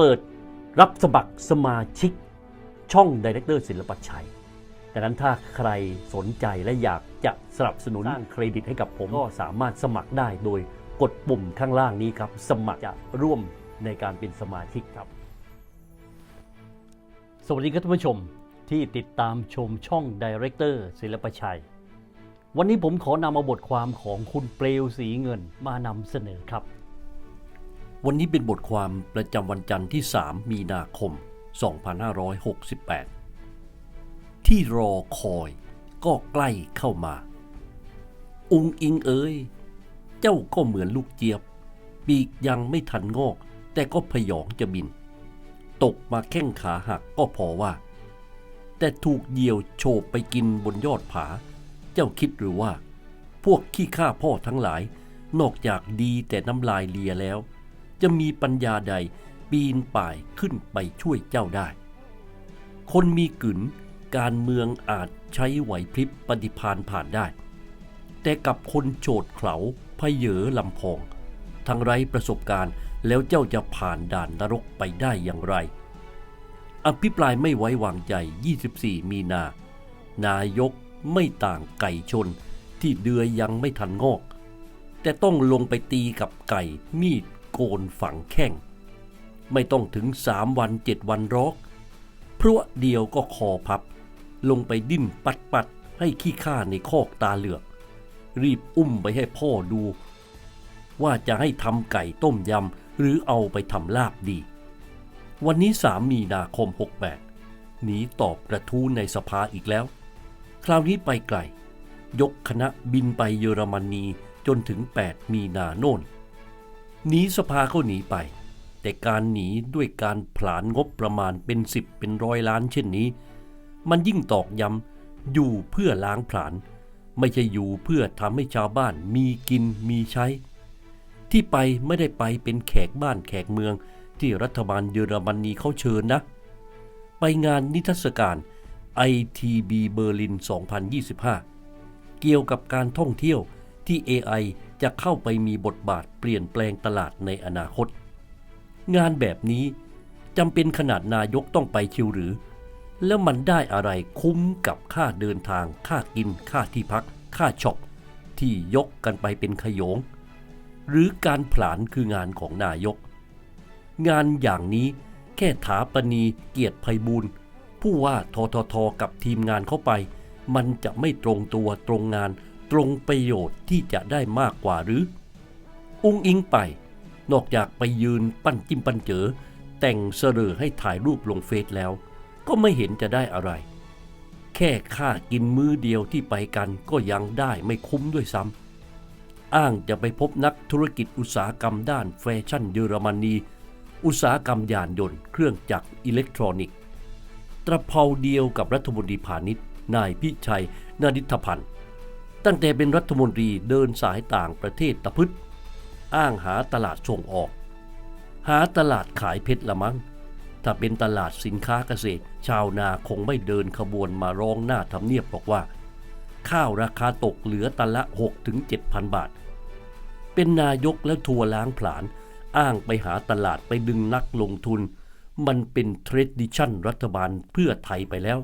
เปิดรับสมัครสมาชิกช่องดีเรคเตอร์ศิลปชัยดังนั้นถ้าใครสนใจและอยากจะสนับสนุนสร้างเครดิตให้กับผมก็สามารถสมัครได้โดยกดปุ่มข้างล่างนี้ครับ สมัครจะร่วมในการเป็นสมาชิกครับ สวัสดีครับท่านผู้ชมที่ติดตามชมช่องดีเรคเตอร์ศิลปชัย วันนี้ผมขอนำเอาบทความของคุณเปลวสีเงินมานำเสนอครับ วันนี้เป็นบทความประจำวันจันทร์ที่ 3 มีนาคม 2568 ที่รอคอยก็ใกล้เข้ามา อุงอิงเอ๋ยเจ้าก็เหมือนลูกเจี๊ยบ ปีกยังไม่ทันงอก แต่ก็พยองจะบิน ตกมาแข้งขาหักก็พอว่า แต่ถูกเหยี่ยวโฉบไปกินบนยอดผา เจ้าคิดหรือว่า พวกขี้ข้าพ่อทั้งหลาย นอกจากดีแต่น้ำลายเลียแล้ว จะมีปัญญาใดปีนป่ายขึ้นไปช่วยเจ้าได้ คนมีกึนการเมืองอาจใช้ไหวพริบปฏิพานผ่านได้ แต่กับคนโฉดเขลาพเยอลำพอง ทั้งไรประสบการณ์แล้วเจ้าจะผ่านด่านนรกไปได้อย่างไร อภิปรายไม่ไว้วางใจ 24 มีนา นายกไม่ต่างไก่ชนที่เดือยยังไม่ทันงอก แต่ต้องลงไปตีกับไก่มีด โกนฝังแข้ง ไม่ต้องถึงสามวันเจ็ดวันรอกพรวดเดียวก็คอพับ ลงไปดิ้นปัดปัดๆให้ขี้ข้าในคอกตาเหลือก รีบอุ้มไปให้พ่อดู ว่าจะให้ทำไก่ต้มยำหรือเอาไปทำลาบดี วันนี้สามมีนาคม 68 หนีตอบกระทู้ในสภาอีกแล้ว คราวนี้ไปไกล ยกคณะบินไปเยอรมนีจนถึง 8 มีนาโน่น หนีสภาก็หนีไป แต่การหนีด้วยการผลานงบประมาณเป็นสิบเป็นร้อยล้านเช่นนี้ มันยิ่งตอกย้ำอยู่เพื่อล้างผลาญไม่ใช่อยู่เพื่อทำให้ชาวบ้านมีกินมีใช้ ที่ไปไม่ได้ไปเป็นแขกบ้านแขกเมืองที่รัฐบาลเยอรมนีเขาเชิญนะ ไปงานนิทรรศการ ITB เบอร์ลิน 2025 เกี่ยวกับการท่องเที่ยวที่ AI จะเข้าไปมีบทบาทเปลี่ยนแปลงตลาดในอนาคต งานแบบนี้จำเป็นขนาดนายกต้องไปชิวหรือ แล้วมันได้อะไรคุ้มกับค่าเดินทาง ค่ากิน ค่าที่พัก ค่าช็อปที่ยกกันไปเป็นขยง หรือการผลานคืองานของนายก งานอย่างนี้แค่ถาปณีเกียรติภัยบูลย์ผู้ว่าทททกับทีมงานเข้าไป มันจะไม่ตรงตัวตรงงาน ตรงประโยชน์ที่จะได้มากกว่าหรือ อุ้งอิงไป นอกจากไปยืนปั้นจิ้มปั้นเจอ แต่งเสรอให้ถ่ายรูปลงเฟซแล้ว ก็ไม่เห็นจะได้อะไร แค่ค่ากินมื้อเดียวที่ไปกันก็ยังได้ไม่คุ้มด้วยซ้ำอ้างจะไปพบนักธุรกิจอุตสาหกรรมด้านแฟชั่นเยอรมนีอุตสาหกรรมยานยนต์เครื่องจักรอิเล็กทรอนิกส์ตระเภาเดียวกับรัฐมนตรีพาณิชย์นายพิชัยนาริธพันธ์ ตั้งแต่เป็นรัฐมนตรีเดินสายต่างประเทศตะพึดอ้างหาตลาดส่งออก หาตลาดขายเพชรละมั้ง ถ้าเป็นตลาดสินค้าเกษตร ชาวนาคงไม่เดินขบวนมาร้องหน้าทำเนียบบอกว่า ข้าวราคาตกเหลือตันละ 6-7,000บาท เป็นนายกแล้วทัวร์ล้างผลาญอ้างไปหาตลาดไปดึงนักลงทุน มันเป็นเทรดดิชั่นรัฐบาลเพื่อไทยไปแล้ว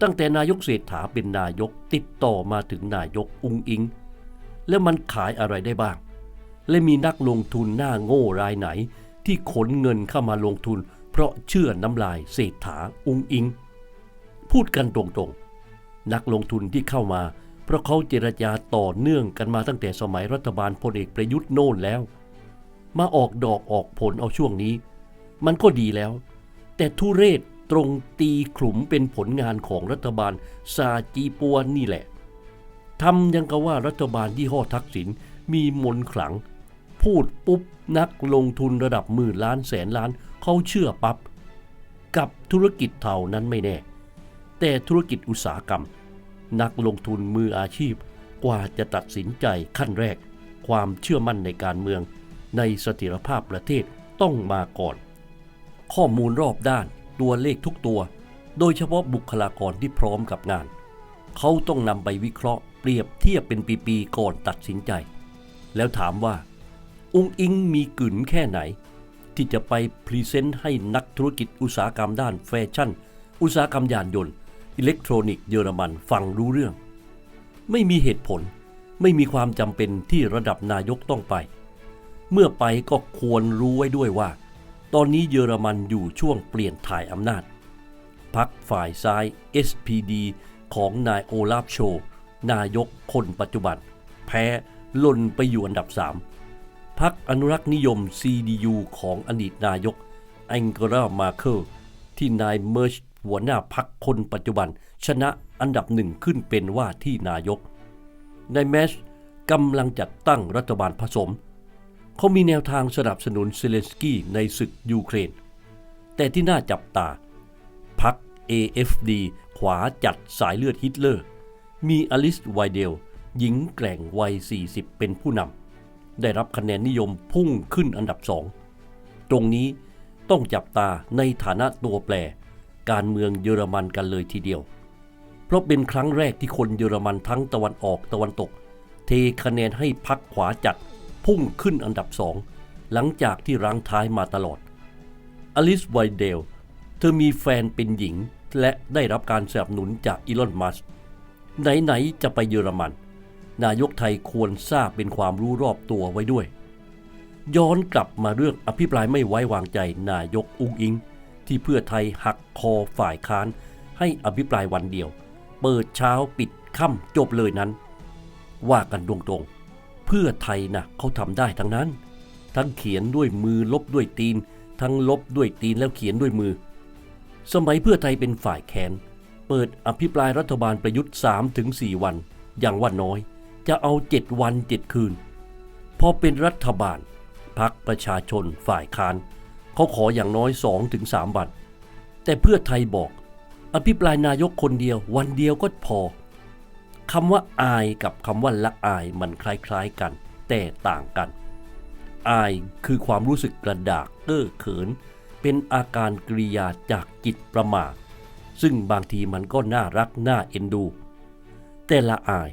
ตั้งแต่นายกเศรษฐาเป็นนายกติดต่อมาถึงนายกอุงอิง แล้วมันขายอะไรได้บ้าง และมีนักลงทุนหน้าโง่รายไหน ที่ขนเงินเข้ามาลงทุน เพราะเชื่อน้ำลายเศรษฐาอุงอิง พูดกันตรงๆ นักลงทุนที่เข้ามา เพราะเขาเจรจาต่อเนื่องกันมาตั้งแต่สมัยรัฐบาลพลเอกประยุทธ์โน่นแล้ว มาออกดอกออกผลเอาช่วงนี้ มันก็ดีแล้ว แต่ทุเรศ รงตีขลุมเป็นผลงานของรัฐบาลซาจีปัวนี่แหละทำยังกับว่ารัฐบาลยี่ห้อทักษิณมีมนขลัง พูดปุ๊บนักลงทุนระดับหมื่นล้านแสนล้านเขาเชื่อปับ๊บกับธุรกิจเท่านั้นไม่แน่ แต่ธุรกิจอุตสาหกรรม นักลงทุนมืออาชีพกว่าจะตัดสินใจขั้นแรก ความเชื่อมั่นในการเมือง ในเสถียรภาพประเทศต้องมาก่อน ข้อมูลรอบด้าน ตัวเลขทุกตัว โดยเฉพาะบุคลากรที่พร้อมกับงาน เขาต้องนำไปวิเคราะห์เปรียบเทียบเป็นปีๆก่อนตัดสินใจ แล้วถามว่า องค์อิงมีกึ๋นแค่ไหน ที่จะไปพรีเซนต์ให้นักธุรกิจอุตสาหกรรมด้านแฟชั่น อุตสาหกรรมยานยนต์ อิเล็กทรอนิกส์เยอรมันฟังรู้เรื่อง ไม่มีเหตุผลไม่มีความจำเป็นที่ระดับนายกต้องไป เมื่อไปก็ควรรู้ไว้ด้วยว่า ตอนนี้เยอรมันอยู่ช่วงเปลี่ยนถ่ายอำนาจพักฝ่ายซ้าย SPD ของนายโอลาฟโช นายกคนปัจจุบัน แพ้ล่นไปอยู่อันดับ 3พักอนุรักษ์นิยม CDU ของอดีตนายกแองเกลามาเคิลที่นายเมอร์ชหัวหน้าพักคนปัจจุบัน ชนะอันดับหนึ่งขึ้นเป็นว่าที่นายกนายแมชกำลังจัดตั้งรัฐบาลผสม เขามีแนวทางสนับสนุนเซเลนสกี้ในศึกยูเครน แต่ที่น่าจับตาพัก AFD ขวาจัดสายเลือดฮิตเลอร์ มีอลิสไวเดล หญิงแกร่งวัย 40 เป็นผู้นำได้รับคะแนนนิยมพุ่งขึ้นอันดับสองตรงนี้ต้องจับตาในฐานะตัวแปร การเมืองเยอรมันกันเลยทีเดียว เพราะเป็นครั้งแรกที่คนเยอรมันทั้งตะวันออกตะวันตก เทคะแนนให้พักขวาจัด พุ่งขึ้นอันดับสองหลังจากที่รั้งท้ายมาตลอด อลิสไวเดล เธอมีแฟนเป็นหญิงและได้รับการสนับสนุนจากอีลอน มัสไหน ๆ จะไปเยอรมัน นายกไทยควรทราบเป็นความรู้รอบตัวไว้ด้วย ย้อนกลับมาเรื่องอภิปรายไม่ไว้วางใจนายกอุงอิง ที่เพื่อไทยหักคอฝ่ายค้าน ให้อภิปรายวันเดียว เปิดเช้าปิดค่ำจบเลยนั้น ว่ากันตรงๆ พื่อไทยนะเขาทำได้ทั้งนั้น ทั้งเขียนด้วยมือลบด้วยตีน ทั้งลบด้วยตีนแล้วเขียนด้วยมือ สมัยเพื่อไทยเป็นฝ่ายแขน เปิดอภิปรายรัฐบาลประยุทธ์3-4วัน อย่างว่าน้อย จะเอา 7 วัน 7 คืน พอเป็นรัฐบาลพักประชาชนฝ่ายค้านเขาขออย่างน้อย 2-3วัน แต่เพื่อไทยบอก อภิปรายนายกคนเดียววันเดียวก็พอ คำว่าอายกับคำว่าละอายมันคล้ายๆกัน แต่ต่างกัน อายคือความรู้สึกกระดากเก้อเขิน เป็นอาการกริยาจากจิตประมาทซึ่งบางทีมันก็น่ารักน่าเอ็นดู แต่ละอาย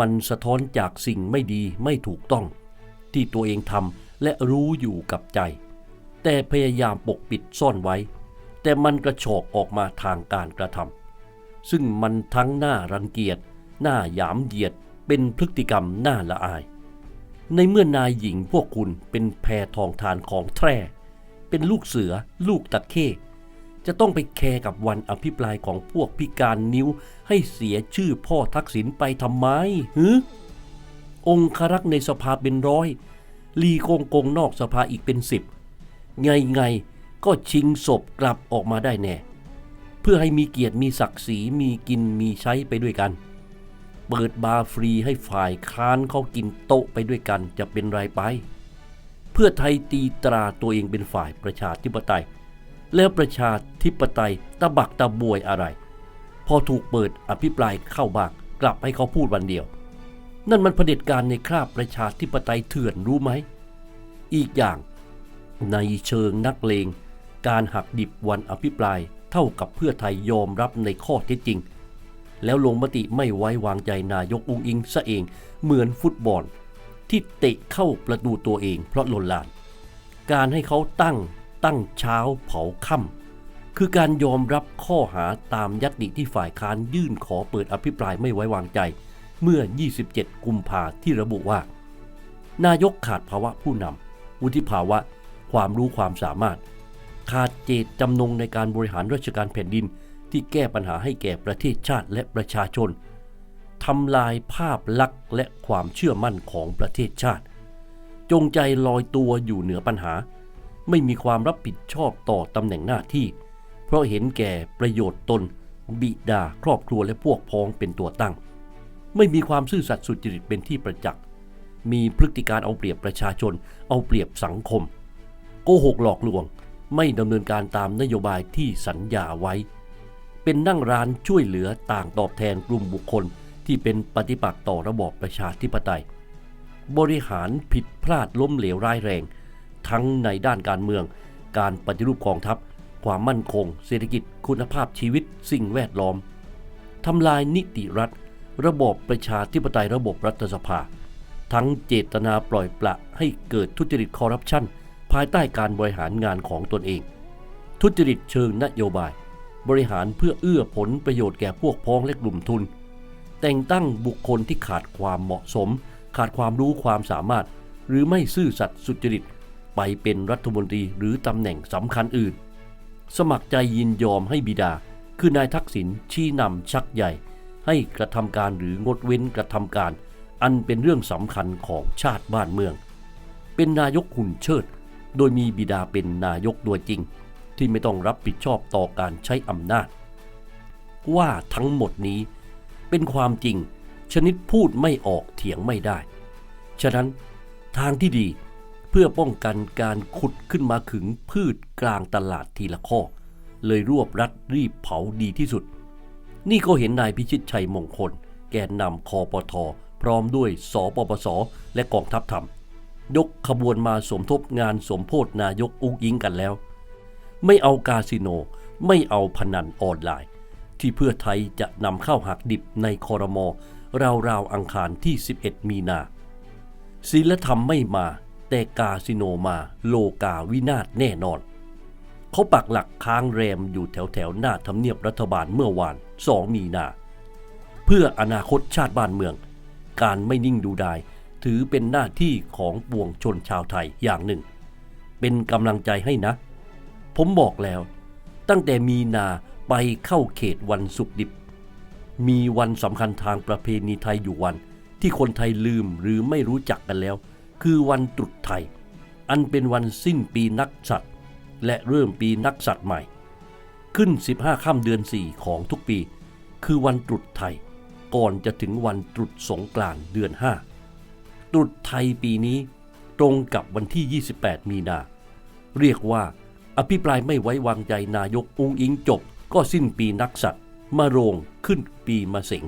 มันสะท้อนจากสิ่งไม่ดีไม่ถูกต้อง ที่ตัวเองทำและรู้อยู่กับใจ แต่พยายามปกปิดซ่อนไว้ แต่มันกระโชกออกมาทางการกระทำซึ่งมันทั้งน่ารังเกียจ หน่าหยามเหยียดเป็นพฤติกรรมน่าละอาย ในเมื่อนายหญิงพวกคุณเป็นแพรทองทานของแทร่ เป็นลูกเสือ ลูกตะเข้จะต้องไปแคร์กับวันอภิปรายของพวกพิการนิ้วให้เสียชื่อพ่อทักษิณไปทำไมฮึองครักษ์ในสภาเป็นร้อย ลีโกงกงนอกสภาอีกเป็นสิบ ไงไงก็ชิงศพกลับออกมาได้แน่ เพื่อให้มีเกียรติมีศักดิ์ศรีมีกินมีใช้ไปด้วยกัน เปิดบาร์ฟรีให้ฝ่ายค้านเขากินโต๊ะไปด้วยกันจะเป็นไรไป เพื่อไทยตีตราตัวเองเป็นฝ่ายประชาธิปไตย แล้วประชาธิปไตยตะบักตะบวยอะไร พอถูกเปิดอภิปรายเข้าบางกลับให้เขาพูดวันเดียว นั่นมันเผด็จการในคราบประชาธิปไตยเถื่อนรู้ไหม อีกอย่างในเชิงนักเลง การหักดิบวันอภิปรายเท่ากับเพื่อไทยยอมรับในข้อเท็จจริง แล้วลงมติไม่ไว้วางใจนายกอุงอิงซะเองเหมือนฟุตบอล ที่เตะเข้าประตูตัวเองเพราะหล่นลาน การให้เขาตั้งตั้งเช้าเผาค่ำคือการยอมรับข้อหาตามยัตติที่ฝ่ายค้านยื่นขอเปิดอภิปรายไม่ไว้วางใจ เมื่อ 27 กุมภาที่ระบุว่า นายกขาดภาวะผู้นำวุฒิภาวะ ความรู้ความสามารถ ขาดเจตจำนงในการบริหารราชการแผ่นดิน ที่แก้ปัญหาให้แก่ประเทศชาติและประชาชนทำลายภาพลักษณ์และความเชื่อมั่นของประเทศชาติ จงใจลอยตัวอยู่เหนือปัญหา ไม่มีความรับผิดชอบต่อตำแหน่งหน้าที่ เพราะเห็นแก่ประโยชน์ตน บิดาครอบครัวและพวกพ้องเป็นตัวตั้ง ไม่มีความซื่อสัตย์สุจริตเป็นที่ประจักษ์มีพฤติการเอาเปรียบประชาชน เอาเปรียบสังคม โกหกหลอกลวง ไม่ดำเนินการตามนโยบายที่สัญญาไว้ เป็นนั่งร้านช่วยเหลือต่างตอบแทนกลุ่มบุคคลที่เป็นปฏิปักษ์ต่อระบอบประชาธิปไตย บริหารผิดพลาดล้มเหลวร้ายแรง ทั้งในด้านการเมือง การปฏิรูปกองทัพ ความมั่นคง เศรษฐกิจคุณภาพชีวิต สิ่งแวดล้อมทำลายนิติรัฐ ระบอบประชาธิปไตยระบบรัฐสภา ทั้งเจตนาปล่อยปละให้เกิดทุจริตคอร์รัปชันภายใต้การบริหารงานของตนเอง ทุจริตเชิงนโยบาย บริหารเพื่อเอื้อผลประโยชน์แก่พวกพ้องและกลุ่มทุน แต่งตั้งบุคคลที่ขาดความเหมาะสม ขาดความรู้ความสามารถ หรือไม่ซื่อสัตย์สุจริต ไปเป็นรัฐมนตรีหรือตำแหน่งสำคัญอื่น สมัครใจยินยอมให้บิดา คือนายทักษิณชี้นำชักใหญ่ ให้กระทำการหรืองดเว้นกระทำการ อันเป็นเรื่องสำคัญของชาติบ้านเมือง เป็นนายกหุ่นเชิด โดยมีบิดาเป็นนายกตัวจริง ที่ไม่ต้องรับผิดชอบต่อการใช้อำนาจ ว่าทั้งหมดนี้เป็นความจริงชนิดพูดไม่ออกเถียงไม่ได้ ฉะนั้นทางที่ดีเพื่อป้องกันการขุดขึ้นมาขึงพืชกลางตลาดทีละข้อ เลยรวบรัดรีบเผาดีที่สุด นี่ก็เห็นนายพิชิตชัยมงคล แกนนำคอปทพร้อมด้วยสปปส และกองทัพธรรม ยกขบวนมาสมทบงานสมโพธนายกอุ้งอิงกันแล้ว ไม่เอากาสิโน ไม่เอาพนันออนไลน์ ที่เพื่อไทยจะนำเข้าหักดิบในคอรมอราวๆอังคารที่ 11 มีนาศีลธรรมไม่มา แต่กาสิโนมาโลกาวินาศแน่นอน เขาปักหลักค้างแรมอยู่แถวแถวหน้าทำเนียบรัฐบาลเมื่อวาน 2 มีนา เพื่ออนาคตชาติบ้านเมือง การไม่นิ่งดูดาย ถือเป็นหน้าที่ของปวงชนชาวไทยอย่างหนึ่ง เป็นกำลังใจให้นะ ผมบอกแล้ว ตั้งแต่มีนาไปเข้าเขตวันสุกดิบ มีวันสำคัญทางประเพณีไทยอยู่วัน ที่คนไทยลืมหรือไม่รู้จักกันแล้ว คือวันตรุษไทย อันเป็นวันสิ้นปีนักสัตว์และเริ่มปีนักสัตว์ใหม่ ขึ้น 15ค่ำเดือน 4 ของทุกปี คือวันตรุษไทย ก่อนจะถึงวันตรุษสงกรานต์เดือน 5 ตรุษไทยปีนี้ตรงกับวันที่ 28 มีนา เรียกว่า อภิปรายไม่ไว้วางใจนายกองอิงจบ ก็สิ้นปีนักสัตว์มาโรงขึ้นปีมาเสง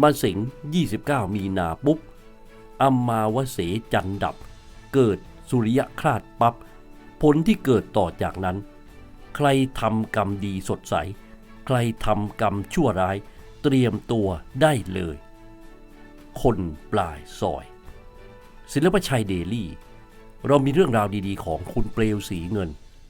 มาเสง29 มีนาปุ๊บอัมมาวเสจันดับ เกิดสุริยคราดปับ๊บผลที่เกิดต่อจากนั้น ใครทำกรรมดีสดใส ใครทำกรรมชั่วร้าย เตรียมตัวได้เลย คนปลายซอย ศิลปชัยเดลี่ เรามีเรื่องราวดีๆ ของคุณเปลวสีเงิน